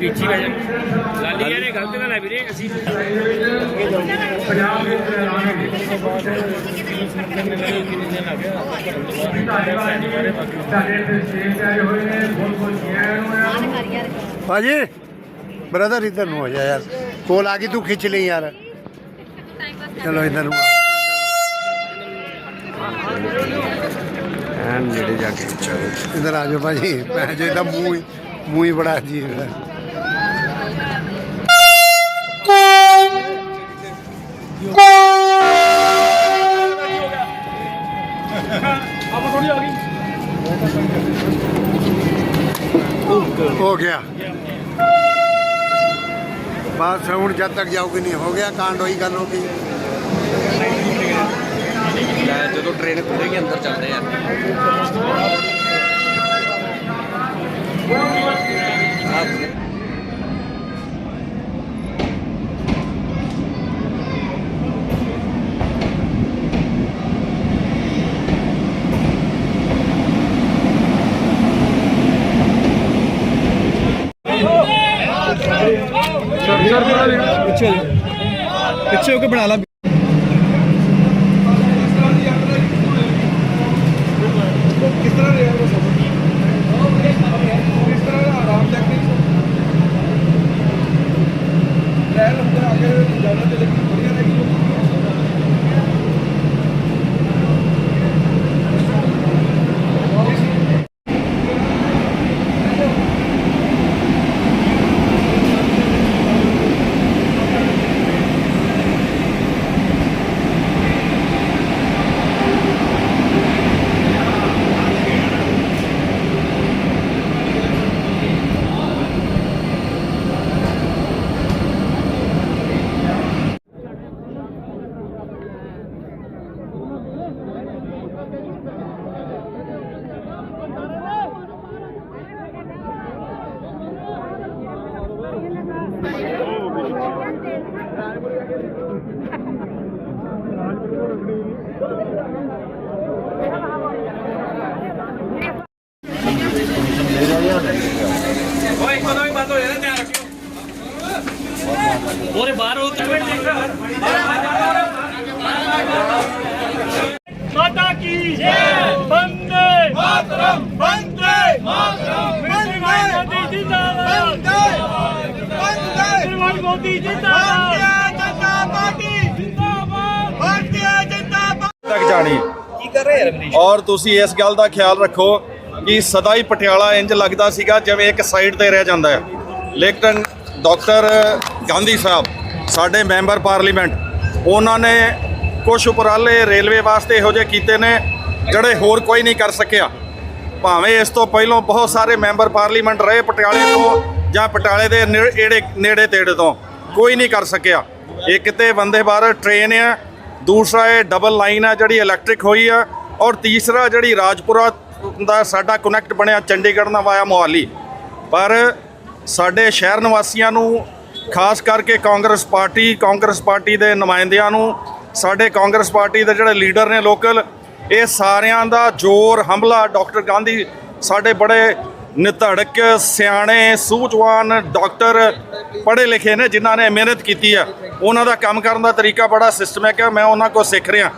ਪਿੱਛੇ ਜਾਣਗੇ ਲਾਲੀ ਕਹਿ ਰਹੇ ਗਲਤ ਗੱਲ ਹੈ ਵੀਰੇ ਅਸੀਂ ਭਾਜੀ ਬ੍ਰਦਰ ਇਧਰ ਨੂੰ ਹੋ ਜਾ ਯਾਰ। ਕੋਲ ਆ ਗਈ ਤੂੰ ਖਿੱਚ ਲਈ ਯਾਰ। ਚਲੋ ਇਧਰ ਨੂੰ ਐਨ ਨੇੜੇ ਜਾ ਕੇ ਚਲੋ ਇਧਰ ਆ ਜਾਓ ਭਾਜੀ। ਮੈਂ ਜੋ ਇਹਦਾ ਮੂੰਹ ਹੀ ਮੂੰਹ ਹੀ ਬੜਾ ਅਜੀਬ ਹੈ। ਹੋ ਗਿਆ ਬਸ ਹੁਣ ਜਦ ਤੱਕ ਜਾਓਗੇ ਨਹੀਂ ਹੋ ਗਿਆ ਕਾਂਡ ਹੋਈ ਗੱਲ ਹੋ ਗਈ ਜਦੋਂ ਟ੍ਰੇਨ ਖੁੱਲੇਗੀ ਅੰਦਰ ਚੱਲਦੇ ਆ ਪਿੱਛੇ ਹੋ ਕੇ ਬਣਾ ਲਾ ਕਿਸ ਤਰ੍ਹਾਂ ਰਿਹਾ ਉਹ ਸਫ਼ਰ ਕਿਸ ਤਰ੍ਹਾਂ ਦਾ ਆਰਾਮਦਾਇਕ ਨਹੀਂ ਟ੍ਰੇਨ ਅੰਦਰ ਆ ਕੇ ਜਾਣਾ ਤੇ ਲੇਕਿਨ ਵਧੀਆ ਰਹੀ ਓਏ ਕਦੋਂ ਵੀ ਬੰਦ ਹੋ ਜਾਣਾ ਧਿਆਨ ਰੱਖਿਓ ਉਹਦੇ ਬਾਹਰ ਉਹ ਤੱਕ ਮਾਤਾ ਕੀ ਜੈ। ਬੰਦੇ। ਮਾਤਰਮ। ਬੰਦੇ। ਮਾਤਰਮ। ਬੰਦੇ। ਜਿੰਦਾਬਾਦ ਬੰਦੇ। ਬੰਦੇ। ਮੋਦੀ ਜਿੰਦਾਬਾਦ ਜਨਤਾ ਪਾਰਟੀ। ਜਿੰਦਾਬਾਦ। ਭਾਰਤੀ ਜਨਤਾ ਤੱਕ ਜਾਣੀ। ਕੀ ਕਰ ਰਹੇ ਯਾਰ ਮਨੀਸ਼ ਔਰ ਤੁਸੀਂ ਇਸ ਗੱਲ ਦਾ ਖਿਆਲ ਰੱਖੋ ਕਿ ਸਦਾ ਹੀ ਪਟਿਆਲਾ ਇੰਜ ਲੱਗਦਾ ਸੀਗਾ ਜਿਵੇਂ ਇੱਕ ਸਾਈਡ ਤੇ ਰਹਿ ਜਾਂਦਾ ਹੈ। ਲੇਕਿਨ ਡਾਕਟਰ ਗਾਂਧੀ ਸਾਹਿਬ ਸਾਡੇ ਮੈਂਬਰ ਪਾਰਲੀਮੈਂਟ, ਉਹਨਾਂ ਨੇ ਕੁਝ ਉਪਰਾਲੇ ਰੇਲਵੇ ਵਾਸਤੇ ਇਹੋ ਜਿਹੇ ਕੀਤੇ ਨੇ, ਜਿਹੜੇ ਹੋਰ ਕੋਈ ਨਹੀਂ ਕਰ ਸਕਿਆ। ਭਾਵੇਂ ਇਸ ਤੋਂ ਪਹਿਲਾਂ ਬਹੁਤ ਸਾਰੇ ਮੈਂਬਰ ਪਾਰਲੀਮੈਂਟ ਰਹੇ ਪਟਿਆਲੇ ਤੋਂ ਜਾਂ ਪਟਿਆਲੇ ਦੇ ਨੇੜੇ ਨੇੜੇ ਤੇੜੇ ਤੋਂ, ਕੋਈ ਨਹੀਂ ਕਰ ਸਕਿਆ। ਇੱਕ ਤੇ ਵੰਦੇ ਭਾਰਤ ਟ੍ਰੇਨ ਹੈ ਦੂਸਰਾ ਇਹ ਡਬਲ ਲਾਈਨ ਆ ਜਿਹੜੀ ਇਲੈਕਟ੍ਰਿਕ ਹੋਈ ਆ, ਔਰ ਤੀਸਰਾ ਜਿਹੜੀ ਰਾਜਪੁਰਾ ਦਾ ਸਾਡਾ ਕਨੈਕਟ ਬਣਿਆ ਚੰਡੀਗੜ੍ਹ ਨਾਲ ਵਾਇਆ ਮੋਹਾਲੀ। ਪਰ ਸਾਡੇ ਸ਼ਹਿਰ ਨਿਵਾਸੀਆਂ ਨੂੰ ਖਾਸ ਕਰਕੇ ਕਾਂਗਰਸ ਪਾਰਟੀ ਕਾਂਗਰਸ ਪਾਰਟੀ ਦੇ ਨੁਮਾਇੰਦਿਆਂ ਨੂੰ, ਸਾਡੇ ਕਾਂਗਰਸ ਪਾਰਟੀ ਦੇ ਜਿਹੜੇ ਲੀਡਰ ਨੇ ਲੋਕਲ, ਇਹ ਸਾਰਿਆਂ ਦਾ ਜ਼ੋਰ, ਹਮਲਾ, ਡਾਕਟਰ ਗਾਂਧੀ ਸਾਡੇ ਬੜੇ ਨਿਧੜਕ ਸਿਆਣੇ, ਸੂਝਵਾਨ ਡਾਕਟਰ ਪੜ੍ਹੇ ਲਿਖੇ ਨੇ, ਜਿਨ੍ਹਾਂ ਨੇ ਮਿਹਨਤ ਕੀਤੀ ਆ। ਉਹਨਾਂ ਦਾ ਕੰਮ ਕਰਨ ਦਾ ਤਰੀਕਾ ਬੜਾ ਸਿਸਟਮੈਟਿਕ ਹੈ ਮੈਂ ਉਹਨਾਂ ਕੋਲ ਸਿੱਖ ਰਿਹਾ।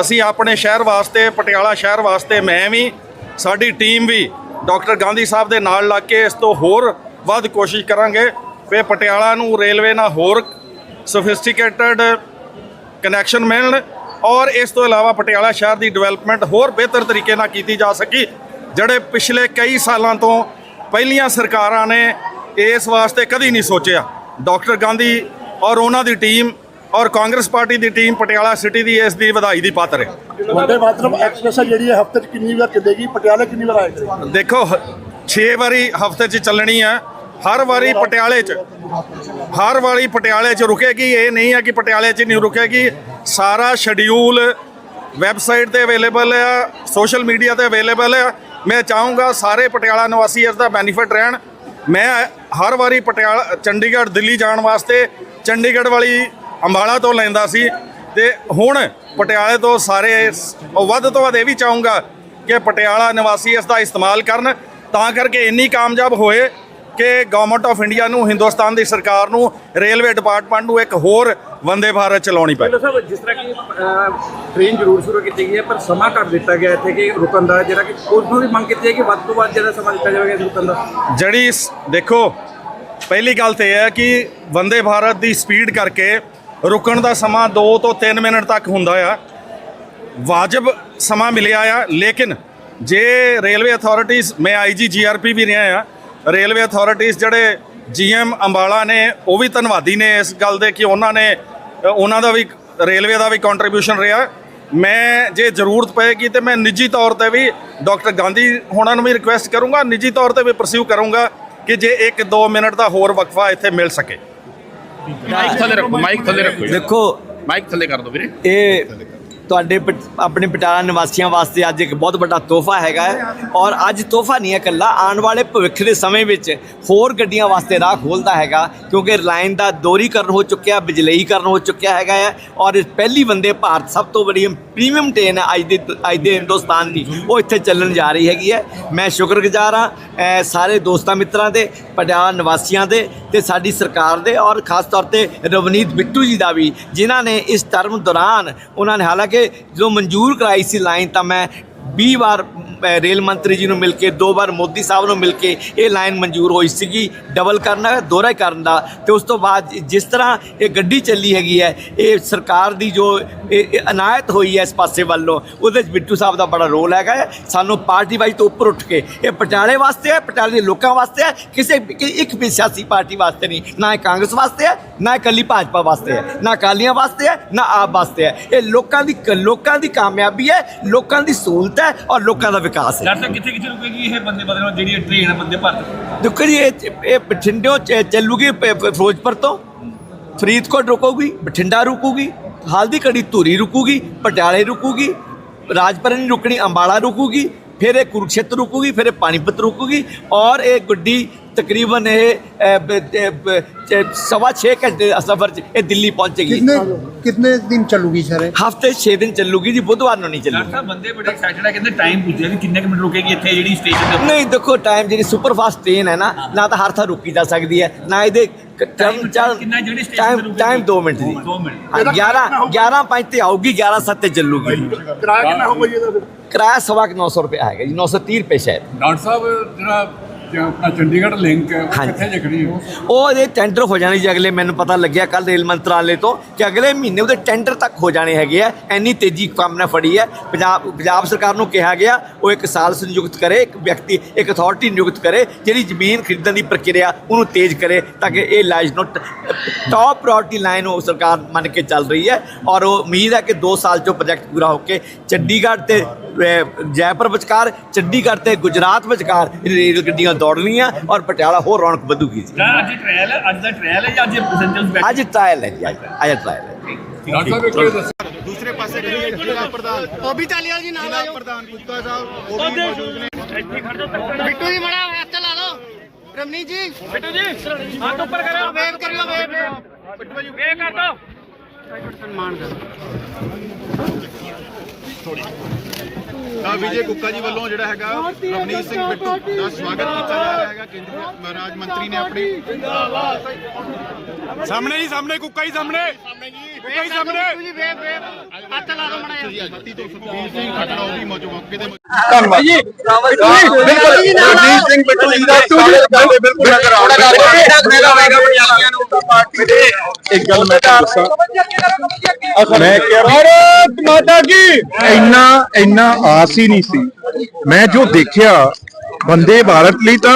ਅਸੀਂ ਆਪਣੇ ਸ਼ਹਿਰ ਵਾਸਤੇ, ਪਟਿਆਲਾ ਸ਼ਹਿਰ ਵਾਸਤੇ ਮੈਂ ਵੀ, ਸਾਡੀ ਟੀਮ ਵੀ ਡਾਕਟਰ ਗਾਂਧੀ ਸਾਹਿਬ ਦੇ ਨਾਲ ਲੱਗ ਕੇ ਇਸ ਤੋਂ ਹੋਰ ਵੱਧ ਕੋਸ਼ਿਸ਼ ਕਰਾਂਗੇ। ਕਿ ਪਟਿਆਲਾ ਨੂੰ ਰੇਲਵੇ ਨਾਲ ਹੋਰ ਸੋਫਿਸਟੀਕੇਟਡ ਕਨੈਕਸ਼ਨ ਮਿਲਣ ਔਰ ਇਸ ਤੋਂ ਇਲਾਵਾ ਪਟਿਆਲਾ ਸ਼ਹਿਰ ਦੀ ਡਿਵੈਲਪਮੈਂਟ ਹੋਰ ਬਿਹਤਰ ਤਰੀਕੇ ਨਾਲ ਕੀਤੀ ਜਾ ਸਕੀ ਜਿਹੜੇ ਪਿਛਲੇ ਕਈ ਸਾਲਾਂ ਤੋਂ ਪਹਿਲੀਆਂ ਸਰਕਾਰਾਂ ਨੇ ਇਸ ਵਾਸਤੇ ਕਦੀ ਨਹੀਂ ਸੋਚਿਆ। ਡਾਕਟਰ ਗਾਂਧੀ ਔਰ ਉਹਨਾਂ ਦੀ ਟੀਮ ਔਰ ਕਾਂਗਰਸ ਪਾਰਟੀ ਦੀ ਟੀਮ ਪਟਿਆਲਾ ਸਿਟੀ ਦੀ ਇਸ ਦੀ ਵਧਾਈ ਦੀ ਪਾਤਰ ਹੈ। ਵੰਦੇ ਮਾਤਰਮ ਐਕਸਪ੍ਰੈਸ ਜਿਹੜੀ ਹੈ ਹਫ਼ਤੇ 'ਚ ਕਿੰਨੀ ਵਾਰ ਚੱਲੇਗੀ ਪਟਿਆਲਾ ਕਿੰਨੀ ਵਾਰ ਆਏਗੀ? ਦੇਖੋ 6 ਵਾਰੀ ਹਫ਼ਤੇ 'ਚ ਚੱਲਣੀ ਆ ਹਰ ਵਾਰੀ ਪਟਿਆਲੇ 'ਚ। ਹਰ ਵਾਰੀ ਪਟਿਆਲੇ 'ਚ ਰੁਕੇਗੀ, ਇਹ ਨਹੀਂ ਹੈ ਕਿ ਪਟਿਆਲੇ 'ਚ ਨਹੀਂ ਰੁਕੇਗੀ। ਸਾਰਾ ਸ਼ਡਿਊਲ ਵੈਬਸਾਈਟ ਤੇ ਅਵੇਲੇਬਲ ਆ ਸੋਸ਼ਲ ਮੀਡੀਆ ਤੇ ਅਵੇਲੇਬਲ ਆ। ਮੈਂ ਚਾਹੂੰਗਾ ਸਾਰੇ ਪਟਿਆਲਾ ਨਿਵਾਸੀ ਇਸ ਦਾ ਬੈਨੀਫਿਟ ਰਹਿਣ। ਮੈਂ ਹਰ ਵਾਰੀ ਪਟਿਆਲਾ, ਚੰਡੀਗੜ੍ਹ, ਦਿੱਲੀ ਜਾਣ ਵਾਸਤੇ ਚੰਡੀਗੜ੍ਹ ਵਾਲੀ ਅੰਬਾਲਾ ਤੋਂ ਲੈਂਦਾ ਸੀ। ਤੇ ਹੁਣ ਪਟਿਆਲੇ ਤੋਂ ਸਾਰੇ ਵੱਧ ਤੋਂ ਵੱਧ ਇਹ ਵੀ ਚਾਹੂੰਗਾ ਕਿ ਪਟਿਆਲਾ ਨਿਵਾਸੀ ਇਸ ਦਾ ਇਸਤੇਮਾਲ ਕਰਨ। ਤਾਂ ਕਰਕੇ ਇੰਨੀ ਕਾਮਯਾਬ ਹੋਏ ਕਿ ਗਵਰਨਮੈਂਟ ਆਫ ਇੰਡੀਆ ਨੂੰ ਹਿੰਦੁਸਤਾਨ ਦੀ ਸਰਕਾਰ ਨੂੰ ਰੇਲਵੇ ਡਿਪਾਰਟਮੈਂਟ ਨੂੰ ਇੱਕ ਹੋਰ ਵੰਦੇ ਭਾਰਤ ਚਲਾਉਣੀ ਪਏ ਸਾਹਿਬ ਜਿਸ ਤਰ੍ਹਾਂ ਕਿ ਟ੍ਰੇਨ ਜ਼ਰੂਰ ਸ਼ੁਰੂ ਕੀਤੀ ਗਈ ਹੈ ਪਰ ਸਮਾਂ ਘੱਟ ਦਿੱਤਾ ਗਿਆ ਇੱਥੇ ਕਿ ਰੁਕਣ ਦਾ ਜਿਹੜਾ ਕਿ ਉਸ ਨੂੰ ਵੀ ਮੰਗ ਕੀਤੀ ਹੈ ਕਿ ਵੱਧ ਤੋਂ ਵੱਧ ਜਿਹੜਾ ਸਮਾਂ ਦਿੱਤਾ ਜਾਵੇਗਾ ਰੁਕਣ ਦਾ। ਜਿਹੜੀ ਦੇਖੋ ਪਹਿਲੀ ਗੱਲ ਤੇ ਇਹ ਹੈ ਕਿ ਵੰਦੇ ਭਾਰਤ ਦੀ ਸਪੀਡ ਕਰਕੇ ਰੁਕਣ ਦਾ ਸਮਾਂ 2 ਤੋਂ 3 ਮਿੰਟ ਤੱਕ ਹੁੰਦਾ ਆ। ਵਾਜਬ ਸਮਾਂ ਮਿਲਿਆ ਆ ਲੇਕਿਨ ਜੇ ਰੇਲਵੇ ਅਥਾਰਟੀਜ਼ ਮੈਂ ਆਈਜੀ ਜੀਆਰਪੀ ਵੀ ਰਿਹਾ ਆ ਰੇਲਵੇ ਅਥਾਰਟੀਜ਼ ਜਿਹੜੇ ਜੀਐਮ ਅੰਬਾਲਾ ਨੇ ਉਹ ਵੀ ਧੰਨਵਾਦੀ ਨੇ ਇਸ ਗੱਲ ਦੇ ਕਿ ਉਹਨਾਂ ਨੇ ਉਹਨਾਂ ਦਾ ਵੀ ਰੇਲਵੇ ਦਾ ਵੀ ਕੰਟਰੀਬਿਊਸ਼ਨ ਰਿਹਾ। ਮੈਂ ਜੇ ਜ਼ਰੂਰਤ ਪਏਗੀ ਤੇ ਮੈਂ ਨਿੱਜੀ ਤੌਰ ਤੇ ਵੀ ਡਾਕਟਰ ਗਾਂਧੀ ਹੋਣਾ ਨੂੰ ਵੀ ਰਿਕੁਐਸਟ ਕਰੂੰਗਾ ਨਿੱਜੀ ਤੌਰ ਤੇ ਵੀ ਪਰਸਿਊ ਕਰੂੰਗਾ ਕਿ ਜੇ 1-2 ਮਿੰਟ ਦਾ ਹੋਰ ਵਕਫਾ ਇੱਥੇ ਮਿਲ ਸਕੇ। ਮਾਈਕ ਥੱਲੇ ਰੱਖੋ ਮਾਈਕ ਥੱਲੇ ਰੱਖੋ। ਦੇਖੋ ਮਾਈਕ ਥੱਲੇ ਕਰ ਦਿਓ ਵੀਰੇ। ਇਹ ਤੁਹਾਡੇ ਪਟ- ਆਪਣੇ ਪਟਿਆਲਾ ਨਿਵਾਸੀਆਂ ਵਾਸਤੇ ਅੱਜ ਇੱਕ ਬਹੁਤ ਵੱਡਾ ਤੋਹਫਾ ਹੈਗਾ ਹੈ। ਔਰ ਅੱਜ ਤੋਹਫਾ ਨਹੀਂ ਹੈ ਇਕੱਲਾ, ਆਉਣ ਵਾਲੇ ਭਵਿੱਖ ਦੇ ਸਮੇਂ ਵਿੱਚ ਹੋਰ ਗੱਡੀਆਂ ਵਾਸਤੇ ਰਾਹ ਖੋਲਦਾ ਹੈਗਾ, ਕਿਉਂਕਿ ਲਾਈਨ ਦਾ ਦੋਰੀਕਰਨ ਹੋ ਚੁੱਕਿਆ, ਬਿਜਲਈਕਰਨ ਹੋ ਚੁੱਕਿਆ ਹੈਗਾ ਹੈ। ਔਰ ਇਸ ਪਹਿਲੀ ਵੰਦੇ ਭਾਰਤ ਸਭ ਤੋਂ ਬੜੀ ਪ੍ਰੀਮੀਅਮ ਟ੍ਰੇਨ ਹੈ ਅੱਜ ਦੇ ਅੱਜ ਦੇ ਹਿੰਦੁਸਤਾਨ ਦੀ, ਉਹ ਇੱਥੇ ਚੱਲਣ ਜਾ ਰਹੀ ਹੈਗੀ ਹੈ। ਮੈਂ ਸ਼ੁਕਰਗੁਜ਼ਾਰ ਹਾਂ ਸਾਰੇ ਦੋਸਤਾਂ ਮਿੱਤਰਾਂ ਦੇ, ਪਟਿਆਲਾ ਨਿਵਾਸੀਆਂ ਦੇ ਤੇ ਸਾਡੀ ਸਰਕਾਰ ਦੇ ਔਰ ਖਾਸ ਤੌਰ ਤੇ ਰਵਨੀਤ ਬਿੱਟੂ ਜੀ ਦਾ ਵੀ, ਜਿਨ੍ਹਾਂ ਨੇ ਇਸ ਟਰਮ ਦੌਰਾਨ, ਉਹਨਾਂ ਨੇ ਹਾਲਾਂਕਿ ਜਦੋਂ ਮਨਜ਼ੂਰ ਕਰਾਈ ਸੀ ਲਾਈਨ ਤਾਂ ਮੈਂ 20 ਵਾਰ ਰੇਲ ਮੰਤਰੀ ਜੀ ਨੂੰ ਮਿਲ ਕੇ, ਦੋ ਵਾਰ ਮੋਦੀ ਸਾਹਿਬ ਨੂੰ ਮਿਲ ਕੇ ਇਹ ਲਾਈਨ ਮਨਜ਼ੂਰ ਹੋਈ ਸੀਗੀ ਡਬਲ ਕਰਨਾ ਦੋਹਰਾ ਕਰਨ ਦਾ ਤੇ ਉਸ ਤੋਂ ਬਾਅਦ ਜਿਸ ਤਰ੍ਹਾਂ ਇਹ ਗੱਡੀ ਚੱਲੀ ਹੈਗੀ ਹੈ, ਇਹ ਸਰਕਾਰ ਦੀ ਜੋ ਇਹ ਇਹ ਅਨਾਇਤ ਹੋਈ ਹੈ ਇਸ ਪਾਸੇ ਵੱਲੋਂ, ਉਹਦੇ ਵਿੱਚ ਬਿੱਟੂ ਸਾਹਿਬ ਦਾ ਬੜਾ ਰੋਲ ਹੈਗਾ ਹੈ। ਸਾਨੂੰ ਪਾਰਟੀ ਵਾਈਜ਼ ਤੋਂ ਉੱਪਰ ਉੱਠ ਕੇ, ਇਹ ਪਟਿਆਲੇ ਵਾਸਤੇ ਹੈ, ਪਟਿਆਲੇ ਦੇ ਲੋਕਾਂ ਵਾਸਤੇ ਹੈ, ਕਿਸੇ ਇੱਕ ਵੀ ਸਿਆਸੀ ਪਾਰਟੀ ਵਾਸਤੇ ਨਹੀਂ, ਨਾ ਇਹ ਕਾਂਗਰਸ ਵਾਸਤੇ ਹੈ, ਨਾ ਇਕੱਲੀ ਭਾਜਪਾ ਵਾਸਤੇ ਹੈ, ਨਾ ਅਕਾਲੀਆਂ ਵਾਸਤੇ ਹੈ, ਨਾ ਆਪ ਵਾਸਤੇ ਹੈ ਇਹ ਲੋਕਾਂ ਦੀ ਲੋਕਾਂ ਦੀ ਕਾਮਯਾਬੀ ਹੈ, ਲੋਕਾਂ ਦੀ ਸਹੂਲਤ ਹੈ ਔਰ ਲੋਕਾਂ ਦਾ ਵਿਕਾਸ ਹੈ। ਡਾਕਟਰ ਸਾਹਿਬ ਕਿੱਥੇ ਕਿੱਥੇ ਰੁਕੇਗੀ ਇਹ ਬੰਦੇ ਬਦਲ ਜਿਹੜੀ ਟ੍ਰੇਨ ਹੈ ਬੰਦੇ ਭਾਰਤ? ਦੇਖੋ ਜੀ ਇਹ ਇਹ ਬਠਿੰਡਿਓਂ ਚ- ਚੱਲੂਗੀ ਪ- ਪ- ਫਿਰੋਜ਼ਪੁਰ ਤੋਂ। ਫਰੀਦਕੋਟ ਰੁਕੂਗੀ ਬਠਿੰਡਾ ਰੁਕੂਗੀ ਹਲਦੀ ਕੜੀ ਧੂਰੀ ਰੁਕੂਗੀ ਪਟਿਆਲੇ ਰੁਕੂਗੀ ਰਾਜਪੁਰਾ ਨਹੀਂ ਰੁਕਣੀ ਅੰਬਾਲਾ ਰੁਕੂਗੀ ਫਿਰ ਇਹ ਕੁਰੂਕਸ਼ੇਤਰ ਰੁਕੂਗੀ ਫਿਰ ਇਹ ਪਾਣੀਪਤ ਰੁਕੂਗੀ ਔਰ ਇਹ ਗੱਡੀ ਤਕਰੀਬਨ ਇਹ ਅ, ਬ- ਅ, ਬ- ਚ- ਸਵਾ 6 ਘੰਟੇ ਦਾ ਸਫ਼ਰ ਚ ਇਹ ਦਿੱਲੀ ਪਹੁੰਚੇਗੀ कितने कितने दिन चलूगी सर ਹਫਤੇ 6 ਦਿਨ ਚੱਲੂਗੀ ਜੀ ਬੁੱਧਵਾਰ ਨੂੰ ਨਹੀਂ ਡਾਕਟਰ ਚੱਲੂਗੀ ਸਾਹਿਬ ਬੰਦੇ ਬੜੇ ਐਕਸਾਈਟਡ ਹੈ ਕਹਿੰਦੇ ਟਾਈਮ ਪੁੱਛਿਆ ਵੀ ਕਿੰਨੇ ਕੁ ਮਿੰਟ ਰੁਕੇਗੀ ਇੱਥੇ ਜਿਹੜੀ ਸਟੇਸ਼ਨ ਦੇ ਉੱਪਰ ਨਹੀਂ ਦੇਖੋ ਟਾਈਮ ਜਿਹੜੀ ਸੁਪਰ ਫਾਸਟ ਟ੍ਰੇਨ ਹੈ ਨਾ ਨਾ ਤਾਂ ਹਰ ਥਾਂ ਰੁਕੀ ਜਾ ਸਕਦੀ ਹੈ ਨਾ ਇਹਦੇ ਟਾਈਮ ਕਿੰਨਾ ਜਿਹੜੀ station ਤੇ ਟਾਈਮ ਰੁਕੇਗੀ? ਟਾਈਮ 2 ਮਿੰਟ ਦੀ ਦੋ ਮਿੰਟ। ਹਾਂ, 11 11 5 ਤੇ ਆਊਗੀ 11 7 ਤੇ ਚੱਲੂਗੀ ਕਿਰਾਇਆ ਕਿੰਨਾ ਹੋਊਗਾ ਜੀ ਇਹਦਾ ਫਿਰ ਕਿਰਾਇਆ ਸਵਾ ਕੁ 900 ਰੁਪਏ ਹੈਗਾ ਜੀ 930 ਰੁਪਏ ਸ਼ਾਇਦ ਡਾਕਟਰ ਸਾਹਿਬ ਜਿਹੜਾ ਜ- ਆਪਣਾ ਚੰਡੀਗੜ੍ਹ ਲਿੰਕ ਹੈ ਉਹ ਹਾਂਜੀ। ਕਿੱਥੇ ਜਖਣੀ ਹੋ ਉਹ ਇਹਦੇ ਟੈਂਡਰ ਹੋ ਜਾਣੇ ਜੀ ਅਗਲੇ ਮੈਨੂੰ ਪਤਾ ਲੱਗਿਆ ਕੱਲ ਰੇਲ ਮੰਤਰਾਲੇ ਤੋਂ ਕਿ ਅਗਲੇ ਮਹੀਨੇ ਉਹਦੇ ਟੈਂਡਰ ਤੱਕ ਹੋ ਜਾਣੇ ਹੈਗੇ ਆ ਇੰਨੀ ਤੇਜ਼ੀ ਕੰਮ ਨੇ ਫੜੀ ਹੈ ਪੰਜਾਬ ਪੰਜਾਬ ਸਰਕਾਰ ਨੂੰ ਕਿਹਾ ਗਿਆ ਉਹ ਇੱਕ ਸਾਲ ਸੰਯੁਕਤ ਕਰੇ ਇੱਕ ਵਿਅਕਤੀ ਇੱਕ ਅਥਾਰਟੀ ਨਿਯੁਕਤ ਕਰੇ ਜਿਹੜੀ ਜ਼ਮੀਨ ਖਰੀਦਣ ਦੀ ਪ੍ਰਕਿਰਿਆ ਉਹਨੂੰ ਤੇਜ਼ ਕਰੇ ਤਾਂ ਕਿ ਇਹ ਲਾਈਜ ਨੋਟ ਟਾਪ ਪ੍ਰਾਇੋਰਟੀ ਲਾਈਨ ਉਹ ਸਰਕਾਰ ਮੰਨ ਕੇ ਚੱਲ ਰਹੀ ਹੈ ਔਰ ਉਹ ਉਮੀਦ ਹੈ ਕਿ 2 ਸਾਲ 'ਚੋਂ ਪ੍ਰੋਜੈਕਟ ਪੂਰਾ ਹੋ ਕੇ ਚੰਡੀਗੜ੍ਹ ਤੇ ਅਹ, ਜੈਪੁਰ ਵਿਚਕਾਰ ਚੰਡੀਗੜ੍ਹ ਤੇ ਗੁਜਰਾਤ ਵਿਚਕਾਰ ਇਹ ਰੇਲ ਗੱਡੀਆਂ ਦੌੜਨੀਆਂ ਔਰ ਪਟਿਆਲਾ ਹੋਰ ਰੌਣਕ ਵਧੂਗੀ ਜੀ। ਅੱਜ ਟ੍ਰਾਇਲ ਹੈ ਅੱਜ ਦਾ ਟ੍ਰਾਇਲ ਹੈ ਜਾਂ ਅੱਜ ਪੈਸੇਂਜਰਸ ਬੈਠ ਅੱਜ ਟ੍ਰਾਇਲ ਹੈ ਜੀ ਅੱਜ ਅੱਜ ਟ੍ਰਾਇਲ ਹੈ ਡਾਕਟਰ ਸਾਹਿਬ ਇੱਕ ਇਹ ਦੱਸੋ। ਬਿੱਟੂ ਜੀ ਬੜਾ ਹੱਥ ਲਾ ਲਓ। ਰਮਨੀ ਜੀ। ਬਿੱਟੂ ਜੀ ਹੱਥ ਉੱਪਰ ਕਰੋ ਵੇਵ ਕਰਿਓ ਵੇਵ ਬਿੱਟੂ ਜੀ ਵੇਵ ਕਰ ਦੋ ਸਨਮਾਨ ਕਰੋ ਤਾਂ ਵਿਜੇ ਕੁੱਕਾ ਜੀ ਵੱਲੋਂ ਜਿਹੜਾ ਹੈਗਾ ਰਵਨੀਤ ਸਿੰਘ ਬਿੱਟੂ ਦਾ ਸਵਾਗਤ ਕੀਤਾ ਜਾ ਰਿਹਾ ਹੈਗਾ ਕੇਂਦਰੀ ਰਾਜ ਮੰਤਰੀ ਨੇ ਆਪਣੀ ਸਾਹਮਣੇ ਹੀ ਸਾਹਮਣੇ ਕੁੱਕਾ ਹੀ ਸਾਹਮਣੇ। ਕੁੱਕਾ ਸਾਹਮਣੇ ਜੀ ਵੇਵ ਹੱਥ ਲਾ ਲਓ ਮੜਾ ਜੀ ਸੁਖਬੀਰ ਸਿੰਘ ਖੱਟੜਾ ਉਹ ਵੀ ਮੌਜੂਦ ਮੌਕੇ ਤੇ ਧੰਨਵਾਦ। ਜੀ ਬਿਲਕੁਲ। ਰਣਜੀਤ ਸਿੰਘ ਬਿੱਟੂ ਜੀ ਦਾ ਕਰਦੇ ਬਿਲਕੁਲ। ਨਜ਼ਰ ਆਉਂਦਾ ਇੱਕ ਗੱਲ ਮੈਂ ਦੱਸਾਂ। ਮੈਂ ਕਿਹਾ ਭਾਰਤ ਮਾਤਾ ਕੀ? ਇੰਨਾ ਇੰਨਾ ਆਸ ਹੀ ਨਹੀਂ ਸੀ। ਮੈਂ ਜੋ ਦੇਖਿਆ ਬੰਦੇ ਭਾਰਤ ਲਈ ਤਾਂ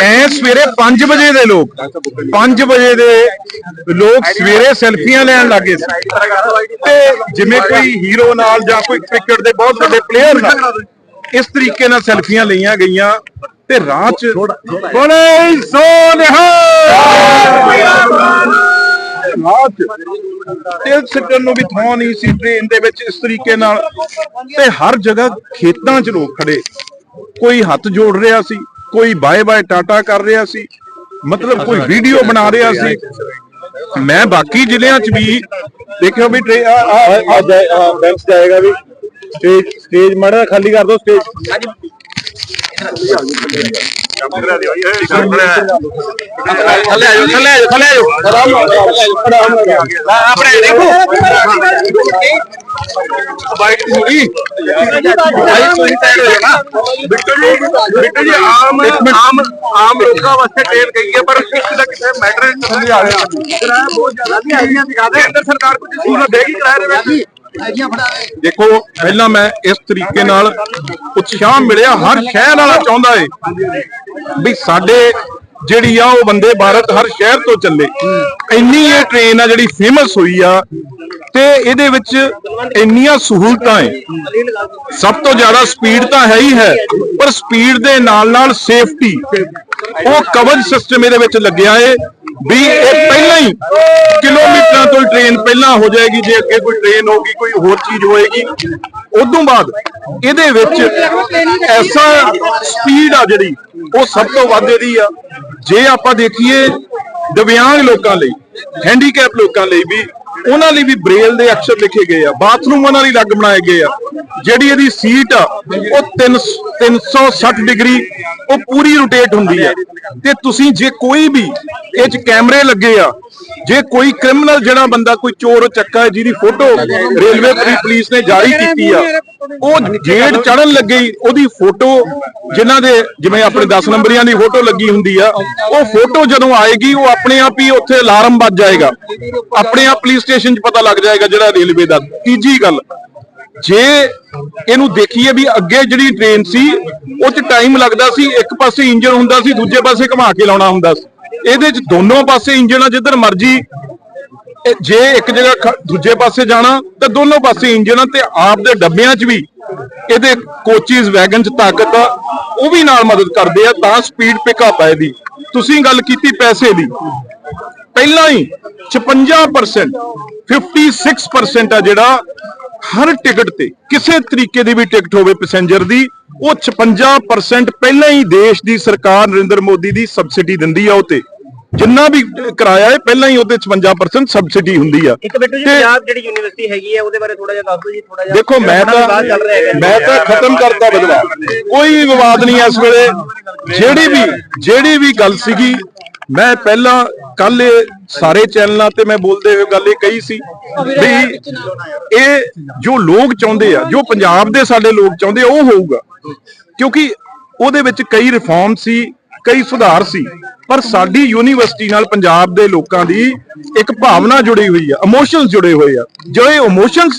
ਐ ਸਵੇਰੇ 5 ਵਜੇ ਦੇ ਲੋਕ 5 ਵਜੇ ਦੇ ਲੋਕ ਸਵੇਰੇ ਸੈਲਫੀਆਂ ਲੈਣ ਲੱਗੇ ਸੀ। ਤੇ ਜਿਵੇਂ ਕੋਈ ਹੀਰੋ ਨਾਲ ਜਾਂ ਕੋਈ ਕ੍ਰਿਕਟ ਦੇ ਬਹੁਤ ਵੱਡੇ ਪਲੇਅਰ ਨਾਲ ਇਸ ਤਰੀਕੇ ਨਾਲ ਸੈਲਫੀਆਂ ਲਈਆਂ ਗਈਆਂ ਤੇ ਰਾਹ 'ਚ ਬੜੇ ਸੋਨਿਹਾ ਰਾਹ 'ਚ ਤੇ ਸਿੱਟਣ ਨੂੰ ਵੀ ਥਾਂ ਨਹੀਂ ਸੀ ਟ੍ਰੇਨ ਦੇ ਵਿੱਚ ਇਸ ਤਰੀਕੇ ਨਾਲ ਤੇ ਹਰ ਜਗ੍ਹਾ ਖੇਤਾਂ 'ਚ ਲੋਕ ਖੜੇ। ਕੋਈ ਹੱਥ ਜੋੜ ਰਿਹਾ ਸੀ ਕੋਈ ਬਾਏ ਬਾਏ ਟਾਟਾ ਕਰ ਰਿਹਾ ਸੀ ਮਤਲਬ ਕੋਈ ਵੀਡੀਓ ਬਣਾ ਰਿਹਾ ਸੀ। ਮੈਂ ਬਾਕੀ ਜ਼ਿਲ੍ਹਿਆਂ 'ਚ ਵੀ ਦੇਖਿਓ ਵੀ ਬੈਂਚ ਜਾਏਗਾ ਵੀ। ਸਟੇਜ ਸਟੇਜ ਮਾੜਾ ਖਾਲੀ ਕਰ ਦਿਓ ਸਟੇਜ। ਥੱਲੇ ਆਜੋ ਥੱਲੇ ਆਜੋ ਥੱਲੇ ਆਜੋ ਆਪਣੇ ਦੇਖੋ ਬਾਈਕ ਹੋਗੀ ਬਾਈਕ ਤੋਂ ਸਾਈਡ ਹੋ ਨਾ ਬਿੱਟੂ ਜੀ ਬਿੱਟੂ ਜੀ ਆਮ ਆਮ ਆਮ ਲੋਕਾਂ ਵਾਸਤੇ ਟ੍ਰੇਨ ਕਹੀ ਹੈ ਪਰ ਕਿਸੇ ਦਾ ਕਿਸੇ ਮੈਟਰ ਨਹੀਂ ਆ ਰਿਹਾ ਕਿਰਾਇਆ ਬਹੁਤ ਜ਼ਿਆਦਾ ਵੀ ਆਈਆਂ ਦਿਖਾ ਦੇ ਅੰਦਰ ਸਰਕਾਰ ਕੁਝ ਸਹੂਲਤ ਦੇਗੀ ਕਿਰਾਏ ਦੇ ਵਿੱਚ ਦੇਖੋ, ਪਹਿਲਾਂ ਮੈਂ ਇਸ ਤਰੀਕੇ ਨਾਲ ਉਤਸ਼ਾਹ ਮਿਲਿਆ, ਹਰ ਸ਼ਹਿਰ ਵਾਲਾ ਚਾਹੁੰਦਾ ਏ ਵੀ ਸਾਡੇ ਜਿਹੜੀ ਆ ਉਹ ਬੰਦੇ ਭਾਰਤ ਹਰ ਸ਼ਹਿਰ ਤੋਂ ਚੱਲੇ। ਇੰਨੀ ਇਹ ਟ੍ਰੇਨ ਆ ਜਿਹੜੀ ਫੇਮਸ ਹੋਈ ਆ ਤੇ ਇਹਦੇ ਵਿੱਚ ਇੰਨੀਆਂ ਸਹੂਲਤਾਂ ਏ ਸਭ ਤੋਂ ਜ਼ਿਆਦਾ ਸਪੀਡ ਤਾਂ ਹੈ ਹੀ ਹੈ, ਪਰ ਸਪੀਡ ਦੇ ਨਾਲ ਨਾਲ ਸੇਫਟੀ ਉਹ ਕਵਚ ਸਿਸਟਮ ਇਹਦੇ ਵਿੱਚ ਲੱਗਿਆ ਏ ਵੀ ਇਹ ਪਹਿਲਾਂ ਹੀ ਕਿਲੋਮੀਟਰਾਂ ਤੋਂ ਟ੍ਰੇਨ ਪਹਿਲਾਂ ਹੋ ਜਾਏਗੀ, ਜੇ ਅੱਗੇ ਕੋਈ ਟ੍ਰੇਨ ਹੋਗੀ ਕੋਈ ਹੋਰ ਚੀਜ਼ ਹੋਏਗੀ। ਉਦੋਂ ਬਾਅਦ ਇਹਦੇ ਵਿੱਚ ਐਸਾ ਸਪੀਡ ਆ ਜਿਹੜੀ ਉਹ ਸਭ ਤੋਂ ਵੱਧ ਇਹਦੀ ਆ। ਜੇ ਆਪਾਂ ਦੇਖੀਏ ਦਿਵਿਆਂਗ ਲੋਕਾਂ ਲਈ ਹੈਂਡੀਕੈਪ ਲੋਕਾਂ ਲਈ ਵੀ ਉਹਨਾਂ ਲਈ ਵੀ ਬ੍ਰੇਲ ਦੇ ਅਕਸ਼ਰ ਲਿਖੇ ਗਏ ਆ, ਬਾਥਰੂਮ ਉਹਨਾਂ ਲਈ ਅਲੱਗ ਬਣਾਏ ਗਏ ਆ। ਜਿਹੜੀ ਇਹਦੀ ਸੀਟ ਆ, ਉਹ 3 360 ਡਿਗਰੀ, ਉਹ ਪੂਰੀ ਰੋਟੇਟ ਹੁੰਦੀ ਆ। ਤੇ ਤੁਸੀਂ ਜੇ ਕੋਈ ਵੀ ਇਹ ਚ ਕੈਮਰੇ ਲੱਗੇ ਆ, ਜੇ ਕੋਈ ਕ੍ਰਿਮੀਨਲ ਜਿਹੜਾ ਬੰਦਾ, ਕੋਈ ਚੋਰ ਚੱਕਾ ਹੈ, ਜਿਹਦੀ ਫੋਟੋ ਰੇਲਵੇ ਪੁਲਿਸ ਨੇ ਜਾਰੀ ਕੀਤੀ ਆ, ਉਹ ਗੇਟ ਚੜਨ ਲੱਗੇ ਉਹਦੀ ਫੋਟੋ ਜਿਨ੍ਹਾਂ ਦੇ, ਜਿਵੇਂ ਆਪਣੇ 10 ਨੰਬਰੀਆਂ ਦੀ ਫੋਟੋ ਲੱਗੀ ਹੁੰਦੀ ਆ, ਉਹ ਫੋਟੋ ਜਦੋਂ ਆਏਗੀ, ਉਹ ਆਪਣੇ ਆਪ ਹੀ ਉੱਥੇ ਅਲਾਰਮ ਵੱਜ ਜਾਏਗਾ। ਆਪਣੇ ਆਪ ਪੁਲਿਸ ਸਟੇਸ਼ਨ 'ਚ ਪਤਾ ਲੱਗ ਜਾਏਗਾ ਜਿਹੜਾ ਰੇਲਵੇ ਦਾ। ਤੀਜੀ ਗੱਲ, ਜੇ ਇਹਨੂੰ ਦੇਖੀਏ ਵੀ ਅੱਗੇ ਜਿਹੜੀ ਟ੍ਰੇਨ ਸੀ, ਉਹ 'ਚ ਟਾਈਮ ਲੱਗਦਾ ਸੀ, ਇੱਕ ਪਾਸੇ ਇੰਜਨ ਹੁੰਦਾ ਸੀ, ਦੂਜੇ ਪਾਸੇ ਘੁਮਾ ਕੇ ਲਾਉਣਾ ਹੁੰਦਾ ਸੀ। ਇਹਦੇ 'ਚ ਦੋਨੋਂ ਪਾਸੇ ਇੰਜਨ ਆ, ਜਿੱਧਰ ਮਰਜ਼ੀ ਜੇ ਇੱਕ ਜਗ੍ਹਾ ਦੂਜੇ ਪਾਸੇ ਜਾਣਾ, ਤਾਂ ਦੋਨੋਂ ਪਾਸੇ ਇੰਜਨ ਤੇ ਆਪ ਦੇ ਡੱਬਿਆਂ 'ਚ ਵੀ ਇਹਦੇ ਕੋਚਿਸ ਵੈਗਨ 'ਚ ਤਾਕਤ ਆ, ਉਹ ਵੀ ਨਾਲ ਮਦਦ ਕਰਦੇ ਆ, ਤਾਂ ਸਪੀਡ ਪਿਕਅਪ ਆ ਇਹਦੀ। ਤੁਸੀਂ ਗੱਲ ਕੀਤੀ ਪੈਸੇ ਦੀ। ਪਹਿਲਾਂ ਹੀ 56% 56% ਆ ਜਿਹੜਾ ਹਰ ਟਿਕਟ ਤੇ ਕਿਸੇ ਤਰੀਕੇ ਦੀ ਵੀ ਟਿਕਟ ਹੋਵੇ ਪੈਸੇਂਜਰ ਦੀ ਉਹ 56% ਪਹਿਲਾਂ ਹੀ ਦੇਸ਼ ਦੀ ਸਰਕਾਰ ਨਰਿੰਦਰ ਮੋਦੀ ਦੀ ਸਬਸਿਡੀ ਦਿੰਦੀ ਆ ਉਹ ਤੇ ਜਿੰਨਾ ਵੀ ਕਿਰਾਇਆ ਹੈ ਪਹਿਲਾਂ ਹੀ ਉਹਦੇ 56% ਸਬਸਿਡੀ ਹੁੰਦੀ ਆ। ਇੱਕ ਬਿੱਟੂ ਜੀ ਪੰਜਾਬ ਜਿਹੜੀ ਯੂਨੀਵਰਸਿਟੀ ਹੈਗੀ ਹੈ ਉਹਦੇ ਬਾਰੇ ਥੋੜਾ ਜਿਹਾ ਦੱਸ ਜੀ ਥੋੜਾ ਜਿਹਾ। ਦੇਖੋ ਮੈਂ ਤਾਂ ਮੈਂ ਤਾਂ ਖਤਮ ਕਰਤਾ ਬਦਲਾ ਕੋਈ ਵਿਵਾਦ ਨਹੀਂ ਇਸ ਵੇਲੇ। ਜਿਹੜੀ ਵੀ ਜਿਹੜੀ ਵੀ ਗੱਲ ਸੀਗੀ ਮੈਂ ਪਹਿਲਾਂ ਕੱਲ ਸਾਰੇ ਚੈਨਲਾਂ ਤੇ ਮੈਂ ਬੋਲਦੇ ਹੋਏ ਗੱਲ ਇਹ ਕਹੀ ਸੀ ਵੀ ਇਹ ਜੋ ਲੋਕ ਚਾਹੁੰਦੇ ਆ ਜੋ ਪੰਜਾਬ ਦੇ ਸਾਡੇ ਲੋਕ ਚਾਹੁੰਦੇ ਆ ਉਹ ਹੋਊਗਾ। ਕਿਉਂਕਿ ਉਹਦੇ ਵਿੱਚ ਕਈ ਰਿਫਾਰਮ ਸੀ ਕਈ ਸੁਧਾਰ ਸੀ ਪਰ ਸਾਡੀ ਯੂਨੀਵਰਸਿਟੀ ਨਾਲ ਪੰਜਾਬ ਦੇ ਲੋਕਾਂ ਦੀ ਇੱਕ ਭਾਵਨਾ ਜੁੜੀ ਹੋਈ ਆ ਇਮੋਸ਼ਨਸ ਜੁੜੇ ਹੋਏ ਆ। ਜੋ ਇਹ ਇਮੋਸ਼ਨਸ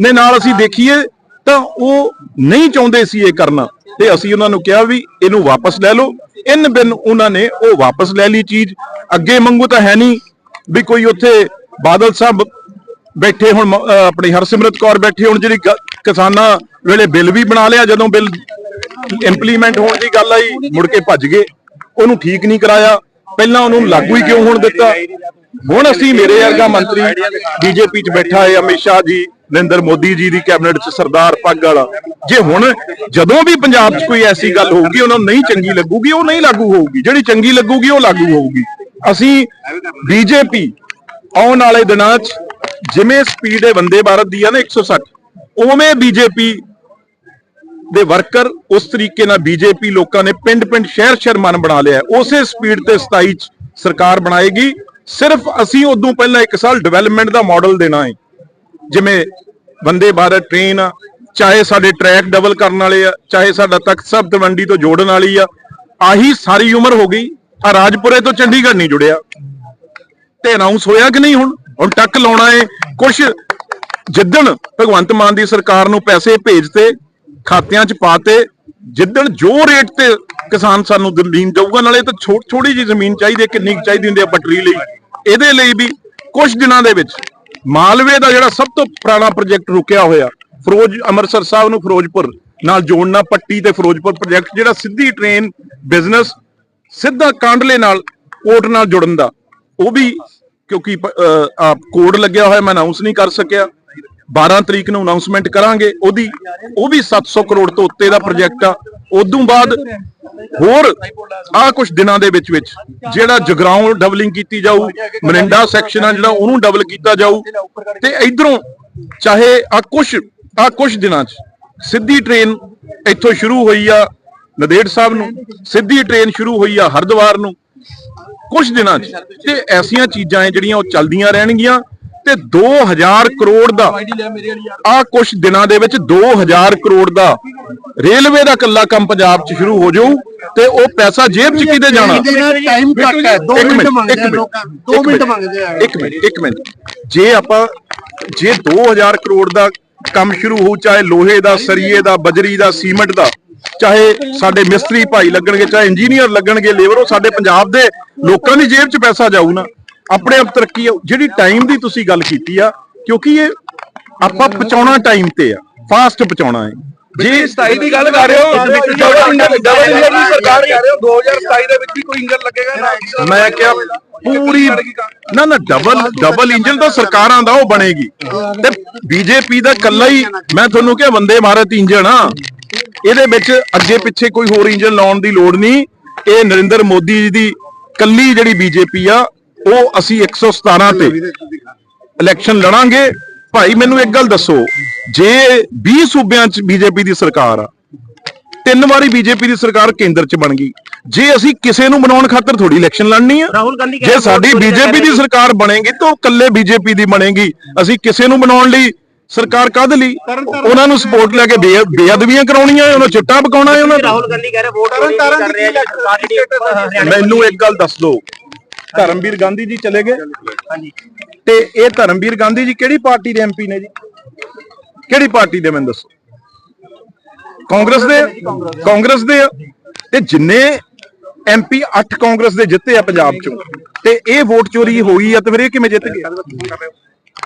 ਨੇ ਨਾਲ ਅਸੀਂ ਦੇਖੀਏ ਤਾਂ ਉਹ ਨਹੀਂ ਚਾਹੁੰਦੇ ਸੀ ਇਹ ਕਰਨਾ। ਤੇ ਅਸੀਂ ਉਹਨਾਂ ਨੂੰ ਕਿਹਾ ਵੀ ਇਹਨੂੰ ਵਾਪਸ ਲੈ ਲਓ। ਇਨ ਬਿਨ ਉਹਨਾਂ ਨੇ ਉਹ ਵਾਪਸ ਲੈ ਲਈ ਚੀਜ਼। ਅੱਗੇ ਮੰਗੂ ਤਾਂ ਹੈ ਨਹੀਂ ਵੀ ਕੋਈ ਉੱਥੇ ਬਾਦਲ ਸਾਹਿਬ ਬੈਠੇ ਹੁਣ ਆਪਣੀ ਹਰਸਿਮਰਤ ਕੌਰ ਬੈਠੀ ਹੁਣ, ਜਿਹੜੀ ਕਿਸਾਨਾਂ ਵੇਲੇ ਬਿੱਲ ਵੀ ਬਣਾ ਲਿਆ, ਜਦੋਂ ਬਿੱਲ ਇੰਪਲੀਮੈਂਟ ਹੋਣ ਦੀ ਗੱਲ ਆਈ, ਮੁੜ ਕੇ ਭੱਜ ਗਏ। ਉਹਨੂੰ ਠੀਕ ਨਹੀਂ ਕਰਾਇਆ। ਪਹਿਲਾਂ ਉਹਨੂੰ ਲਾਗੂ ਹੀ ਕਿਉਂ ਹੋਣ ਦਿੱਤਾ? ਹੁਣ ਅਸੀਂ ਮੇਰੇ ਵਰਗਾ ਮੰਤਰੀ, ਬੀਜੇਪੀ 'ਚ ਬੈਠਾ ਹੈ, ਅਮਿਤ ਸ਼ਾਹ ਜੀ ਨਰਿੰਦਰ ਮੋਦੀ ਜੀ ਦੀ ਕੈਬਨਿਟ 'ਚ ਸਰਦਾਰ ਪੱਗ ਵਾਲਾ। ਜੇ ਹੁਣ ਜਦੋਂ ਵੀ ਪੰਜਾਬ 'ਚ ਕੋਈ ਐਸੀ ਗੱਲ ਹੋਊਗੀ, ਉਹਨਾਂ ਨੂੰ ਨਹੀਂ ਚੰਗੀ ਲੱਗੂਗੀ, ਉਹ ਨਹੀਂ ਲਾਗੂ ਹੋਊਗੀ। ਜਿਹੜੀ ਚੰਗੀ ਲੱਗੂਗੀ, ਉਹ ਲਾਗੂ ਹੋਊਗੀ। ਅਸੀਂ ਬੀਜੇਪੀ ਆਉਣ ਵਾਲੇ ਦਿਨਾਂ 'ਚ ਜਿਵੇਂ ਸਪੀਡ ਹੈ ਵੰਦੇ ਭਾਰਤ ਦੀ ਆ ਨਾ 160 ਉਵੇਂ ਬੀਜੇਪੀ ਦੇ ਵਰਕਰ ਉਸ ਤਰੀਕੇ ਨਾਲ ਬੀਜੇਪੀ ਲੋਕਾਂ ਨੇ ਪਿੰਡ-ਪਿੰਡ, ਸ਼ਹਿਰ-ਸ਼ਹਿਰ ਮਨ ਬਣਾ ਲਿਆ ਉਸੇ ਸਪੀਡ ਤੇ 27 ਚ ਸਰਕਾਰ ਬਣਾਏਗੀ। ਸਿਰਫ ਅਸੀਂ ਉਦੋਂ ਪਹਿਲਾਂ ਇੱਕ ਸਾਲ ਡਿਵੈਲਪਮੈਂਟ ਦਾ ਮਾਡਲ ਦੇਣਾ ਹੈ। ਜਿਵੇਂ ਵੰਦੇ ਭਾਰਤ ਟ੍ਰੇਨ ਆ, ਚਾਹੇ ਸਾਡੇ ਟਰੈਕ ਡਬਲ ਕਰਨ ਵਾਲੇ ਆ, ਚਾਹੇ ਸਾਡਾ ਤਖਤ ਸਾਹਿਬ ਤਲਵੰਡੀ ਤੋਂ ਜੋੜਨ ਵਾਲੀ ਆ, ਆਹੀ ਸਾਰੀ ਉਮਰ ਹੋ ਗਈ, ਆ ਰਾਜਪੁਰੇ ਤੋਂ ਚੰਡੀਗੜ੍ਹ ਨਹੀਂ ਜੁੜਿਆ। ਤੇ ਅਨਾਉਂਸ ਹੋਇਆ ਕਿ ਨਹੀਂ ਹੁਣ? ਹੁਣ ਟੱਕ ਲਾਉਣਾ ਏ। ਕੁਛ ਜਿੱਦਣ ਭਗਵੰਤ ਮਾਨ ਦੀ ਸਰਕਾਰ ਨੂੰ ਪੈਸੇ ਭੇਜਤੇ, ਖਾਤਿਆਂ 'ਚ ਪਾਤੇ, ਜਿੱਦਣ ਜੋ ਰੇਟ ਤੇ ਕਿਸਾਨ ਸਾਨੂੰ ਜ਼ਮੀਨ ਦਊਗਾ, ਨਾਲੇ ਤਾਂ ਥੋੜੀ ਜਿਹੀ ਜ਼ਮੀਨ ਚਾਹੀਦੀ ਹੈ, ਕਿੰਨੀ ਕੁ ਚਾਹੀਦੀ ਹੁੰਦੀ ਹੈ ਪਟਰੀ ਲਈ। ਇਹਦੇ ਲਈ ਵੀ ਕੁਝ ਦਿਨਾਂ ਦੇ ਵਿੱਚ ਮਾਲਵੇ ਦਾ ਜਿਹੜਾ ਸਭ ਤੋਂ ਪੁਰਾਣਾ ਪ੍ਰੋਜੈਕਟ ਰੁਕਿਆ ਹੋਇਆ, ਫਿਰੋਜ਼ ਅੰਮ੍ਰਿਤਸਰ ਸਾਹਿਬ ਨੂੰ ਫਿਰੋਜ਼ਪੁਰ, ਨਾਲ ਜੋੜਨਾ ਪੱਟੀ ਤੇ ਫਿਰੋਜ਼ਪੁਰ ਪ੍ਰੋਜੈਕਟ, ਜਿਹੜਾ ਸਿੱਧੀ ਟ੍ਰੇਨ ਬਿਜ਼ਨਸ ਸਿੱਧਾ ਕਾਂਡਲੇ ਨਾਲ ਕੋਰਟ ਨਾਲ ਜੁੜਨ ਦਾ। ਉਹ ਵੀ ਕਿਉਂਕਿ ਆਪ ਕੋਡ ਲੱਗਿਆ ਹੋਇਆ, ਮੈਂ ਅਨਾਉਂਸ ਨਹੀਂ ਕਰ ਸਕਿਆ। 12 ਤਰੀਕ ਨੂੰ ਅਨਾਉਂਸਮੈਂਟ ਕਰਾਂਗੇ, ਉਹਦੀ ਉਹ ਵੀ 700 ਕਰੋੜ ਤੋਂ ਉੱਤੇ ਦਾ ਪ੍ਰੋਜੈਕਟ ਆ। ਉਦੋਂ ਬਾਅਦ ਹੋਰ ਆ ਕੁਝ ਦਿਨਾਂ ਦੇ ਵਿੱਚ ਵਿੱਚ ਜਿਹੜਾ ਜਗਰਾਉਂ ਡਬਲਿੰਗ ਕੀਤੀ ਜਾਊ ਮਰਿੰਡਾ ਸੈਕਸ਼ਨ ਆ ਜਿਹੜਾ ਉਹਨੂੰ ਡਬਲ ਕੀਤਾ ਜਾਊ। ਤੇ ਇਧਰੋਂ ਚਾਹੇ ਆ ਕੁਝ ਆ ਕੁਝ ਦਿਨਾਂ 'ਚ ਸਿੱਧੀ ਟ੍ਰੇਨ ਇੱਥੋਂ ਸ਼ੁਰੂ ਹੋਈ ਆ ਨਦੇੜ ਸਾਹਿਬ ਨੂੰ, ਸਿੱਧੀ ਟ੍ਰੇਨ ਸ਼ੁਰੂ ਹੋਈ ਆ ਹਰਿਦੁਆਰ ਨੂੰ ਕੁਝ ਦਿਨਾਂ 'ਚ। ਤੇ ਐਸੀਆਂ ਚੀਜ਼ਾਂ ਹੈ ਜਿਹੜੀਆਂ ਉਹ ਚੱਲਦੀਆਂ ਰਹਿਣਗੀਆਂ। ਤੇ 2000 ਕਰੋੜ ਦਾ। ਆ ਕੁਝ ਦਿਨਾਂ ਦੇ ਵਿੱਚ 2000 ਕਰੋੜ ਦਾ ਰੇਲਵੇ ਦਾ ਕੱਲਾ ਕੰਮ ਪੰਜਾਬ 'ਚ ਸ਼ੁਰੂ ਹੋ ਜਾਊ ਤੇ ਉਹ ਪੈਸਾ ਜੇਬ 'ਚ ਕਿਤੇ ਜਾਣਾ? ਟਾਈਮ ਘੱਟ ਹੈ। 2 ਇੱਕ ਮਿੰਟ ਮੰਗਦੇ ਇੱਕ ਆ ਮਿੰਟ, ਲੋਕਾਂ ਇੱਕ 2 ਮਿੰਟ ਮੰਗਦੇ ਆ। ਇੱਕ ਮਿੰਟ ਇੱਕ ਮਿੰਟ। ਜੇ ਆਪਾਂ ਜੇ 2000 ਕਰੋੜ ਦਾ ਕੰਮ ਸ਼ੁਰੂ ਹੋਊ ਚਾਹੇ ਲੋਹੇ ਦਾ ਸਰੀਏ ਦਾ ਬਜਰੀ ਦਾ ਸੀਮੈਂਟ ਦਾ ਚਾਹੇ ਸਾਡੇ ਮਿਸਤਰੀ ਭਾਈ ਲੱਗਣਗੇ ਚਾਹੇ ਇੰਜੀਨੀਅਰ ਲੱਗਣਗੇ ਲੇਬਰ ਉਹ ਸਾਡੇ ਪੰਜਾਬ ਦੇ ਲੋਕਾਂ ਦੀ ਜੇਬ 'ਚ ਪੈਸਾ ਜਾਊ ਨਾ। ਆਪਣੇ ਆਪ ਤਰੱਕੀ ਆਊ। ਜਿਹੜੀ ਟਾਈਮ ਦੀ ਤੁਸੀਂ ਗੱਲ ਕੀਤੀ ਆ ਕਿਉਂਕਿ ਇਹ ਆਪਾਂ ਪਹੁੰਚਾਉਣਾ ਟਾਈਮ ਤੇ ਆ ਫਾਸਟ ਪਹੁੰਚਾਉਣਾ ਹੈ। ਜੇ 27 ਦੀ ਗੱਲ ਕਰ ਰਹੇ ਹੋ ਡਬਲ ਇੰਜਨ ਦੀ ਸਰਕਾਰ ਕਹਿ ਰਹੇ ਹੋ 2027 ਦੇ ਵਿੱਚ ਵੀ ਕੋਈ ਇੰਜਨ ਲੱਗੇਗਾ ਮੈਂ ਕਿਹਾ ਪੂਰੀ ਨਾ ਨਾ ਡਬਲ ਡਬਲ ਇੰਜਨ ਤਾਂ ਸਰਕਾਰਾਂ ਦਾ ਉਹ ਬਣੇਗੀ। ਤੇ ਬੀਜੇਪੀ ਦਾ ਕੱਲਾ ਹੀ ਮੈਂ ਤੁਹਾਨੂੰ ਕਿਹਾ ਵੰਦੇ ਭਾਰਤ ਇੰਜਨ ਆ ਇਹਦੇ ਵਿੱਚ ਅੱਗੇ ਪਿੱਛੇ ਕੋਈ ਹੋਰ ਇੰਜਨ ਲਾਉਣ ਦੀ ਲੋੜ ਨਹੀਂ। ਇਹ ਨਰਿੰਦਰ ਮੋਦੀ ਜੀ ਦੀ ਕੱਲੀ ਜਿਹੜੀ ਬੀਜੇਪੀ ਆ ਉਹ ਅਸੀਂ 117 ਤੇ ਇਲੈਕਸ਼ਨ ਲੜਾਂਗੇ। ਭਾਈ ਮੈਨੂੰ ਇੱਕ ਗੱਲ ਦੱਸੋ। ਜੇ 20 ਸੂਬਿਆਂ 'ਚ ਬੀਜੇਪੀ ਦੀ ਸਰਕਾਰ ਆ ਤਿੰਨ ਵਾਰੀ ਬੀਜੇਪੀ ਦੀ ਸਰਕਾਰ ਕੇਂਦਰ 'ਚ ਬਣ ਗਈ ਜੇ ਅਸੀਂ ਕਿਸੇ ਨੂੰ ਬਣਾਉਣ ਖਾਤਰ ਥੋੜੀ ਇਲੈਕਸ਼ਨ ਲੜਨੀ ਆ ਰਾਹੁਲ ਗਾਂਧੀ ਕਹਿ ਜੇ ਸਾਡੀ ਬੀਜੇਪੀ ਦੀ ਸਰਕਾਰ ਬਣੇਗੀ ਤਾਂ ਉਹ ਇਕੱਲੇ ਬੀਜੇਪੀ ਦੀ ਬਣੇਗੀ। ਅਸੀਂ ਕਿਸੇ ਨੂੰ ਬਣਾਉਣ ਲਈ ਸਰਕਾਰ ਕਾਹਦੇ ਲਈ। ਉਹਨਾਂ ਨੂੰ ਸਪੋਰਟ ਲੈ ਕੇ ਬੇ- ਬੇਅਦਬੀਆਂ ਕਰਾਉਣੀਆਂ ਹੈ, ਉਹਨਾਂ ਚਿੱਟਾ ਪਕਾਉਣਾ ਹੈ ਉਹਨਾਂ ਰਾਹੁਲ ਗਾਂਧੀ ਕਹਿ ਰਹੇ ਵੋਟ ਨਹੀਂ ਕਰ ਰਹੇ ਮੈਨੂੰ ਇੱਕ ਗੱਲ ਦੱਸ ਦਿਓ। ਧਰਮਵੀਰ ਗਾਂਧੀ ਜੀ ਚਲੇ ਗਏ। ਹਾਂਜੀ ਤੇ ਇਹ ਧਰਮਵੀਰ ਗਾਂਧੀ ਜੀ ਕਿਹੜੀ ਪਾਰਟੀ ਦੇ ਐਮਪੀ ਨੇ ਜੀ? ਕਿਹੜੀ ਪਾਰਟੀ ਦੇ ਮੈਨੂੰ ਦੱਸੋ? ਕਾਂਗਰਸ ਦੇ ਕਾਂਗਰਸ ਦੇ ਤੇ ਜਿੰਨੇ ਐਮਪੀ 8 ਕਾਂਗਰਸ ਦੇ ਜਿੱਤੇ ਆ ਪੰਜਾਬ ਚੋਂ, ਤੇ ਇਹ ਵੋਟ ਚੋਰੀ ਹੋਈ ਆ ਤੇ ਫਿਰ ਇਹ ਕਿਵੇਂ ਜਿੱਤ ਗਏ?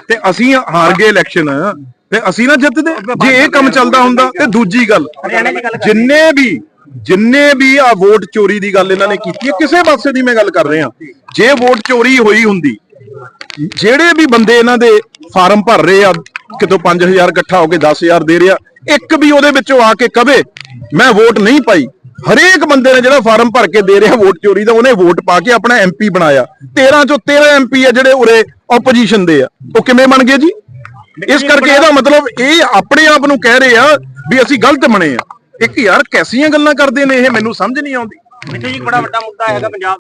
ਤੇ ਅਸੀਂ ਹਾਰ ਗਏ ਇਲੈਕਸ਼ਨ, ਤੇ ਅਸੀਂ ਨਾ ਜਿੱਤਦੇ। ਜੇ ਇਹ ਕੰਮ ਚੱਲਦਾ ਹੁੰਦਾ ਤੇ ਦੂਜੀ ਗੱਲ, ਜਿੰਨੇ ਵੀ ਜਿੰਨੇ ਵੀ ਆ ਵੋਟ ਚੋਰੀ ਦੀ ਗੱਲ ਇਹਨਾਂ ਨੇ ਕੀਤੀ ਹੈ, ਕਿਸੇ ਪਾਸੇ ਦੀ ਮੈਂ ਗੱਲ ਕਰ ਰਿਹਾ। ਜੇ ਵੋਟ ਚੋਰੀ ਹੋਈ ਹੁੰਦੀ, ਜਿਹੜੇ ਵੀ ਬੰਦੇ ਇਹਨਾਂ ਦੇ ਫਾਰਮ ਭਰ ਰਹੇ ਆ, ਕਿਤੋਂ 5000 ਇਕੱਠਾ ਹੋ ਕੇ 10000 ਦੇ ਰਿਹਾ, ਇੱਕ ਵੀ ਉਹਦੇ ਵਿੱਚੋਂ ਆ ਕੇ ਕਵੇ, ਮੈਂ ਵੋਟ ਨਹੀਂ ਪਾਈ। ਹਰੇਕ ਬੰਦੇ ਨੇ ਜਿਹੜਾ ਫਾਰਮ ਭਰ ਕੇ ਦੇ ਰਿਹਾ ਵੋਟ ਚੋਰੀ ਦਾ, ਉਹਨੇ ਵੋਟ ਪਾ ਕੇ ਆਪਣਾ ਐਮਪੀ ਬਣਾਇਆ। 13 ਚੋਂ 13 ਐਮਪੀ ਆ ਜਿਹੜੇ ਉਰੇ ਆਪੋਜੀਸ਼ਨ ਦੇ ਆ। ਉਹ ਕਿਵੇਂ ਬਣ ਗਏ ਜੀ? ਇਸ ਕਰਕੇ ਇਹਦਾ ਮਤਲਬ ਇਹ ਆਪਣੇ ਆਪ ਨੂੰ ਕਹਿ ਰਹੇ ਆ ਵੀ ਅਸੀਂ ਗਲਤ ਬਣੇ ਆ। ਇੱਕ ਯਾਰ ਕੈਸੀਆਂ ਗੱਲਾਂ ਕਰਦੇ ਨੇ ਇਹ, ਮੈਨੂੰ ਸਮਝ ਨਹੀਂ ਆਉਂਦੀ। ਮਿੱਠੂ ਜੀ ਬੜਾ ਵੱਡਾ ਮੁੱਦਾ ਹੈਗਾ ਪੰਜਾਬ